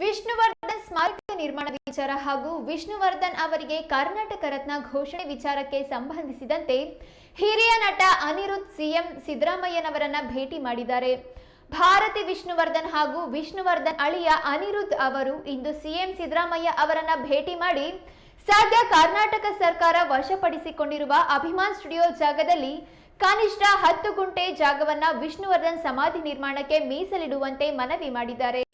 ವಿಷ್ಣುವರ್ಧನ್ ಸ್ಮಾರಕ ನಿರ್ಮಾಣ ವಿಚಾರ ಹಾಗೂ ವಿಷ್ಣುವರ್ಧನ್ ಅವರಿಗೆ ಕರ್ನಾಟಕ ರತ್ನ ಘೋಷಣೆ ವಿಚಾರಕ್ಕೆ ಸಂಬಂಧಿಸಿದಂತೆ ಹಿರಿಯ ನಟ ಅನಿರುದ್ಧ್ ಸಿಎಂ ಸಿದ್ದರಾಮಯ್ಯನವರನ್ನ ಭೇಟಿ ಮಾಡಿದ್ದಾರೆ. ಭಾರತಿ ವಿಷ್ಣುವರ್ಧನ್ ಹಾಗೂ ವಿಷ್ಣುವರ್ಧನ್ ಅಳಿಯ ಅನಿರುದ್ಧ್ ಅವರು ಇಂದು ಸಿಎಂ ಸಿದ್ದರಾಮಯ್ಯ ಅವರನ್ನ ಭೇಟಿ ಮಾಡಿ ಸದ್ಯ ಕರ್ನಾಟಕ ಸರ್ಕಾರ ವಶಪಡಿಸಿಕೊಂಡಿರುವ ಅಭಿಮಾನ್ ಸ್ಟುಡಿಯೋ ಜಾಗದಲ್ಲಿ ಕನಿಷ್ಠ ಹತ್ತು ಗುಂಟೆ ಜಾಗವನ್ನ ವಿಷ್ಣುವರ್ಧನ್ ಸಮಾಧಿ ನಿರ್ಮಾಣಕ್ಕೆ ಮೀಸಲಿಡುವಂತೆ ಮನವಿ ಮಾಡಿದ್ದಾರೆ.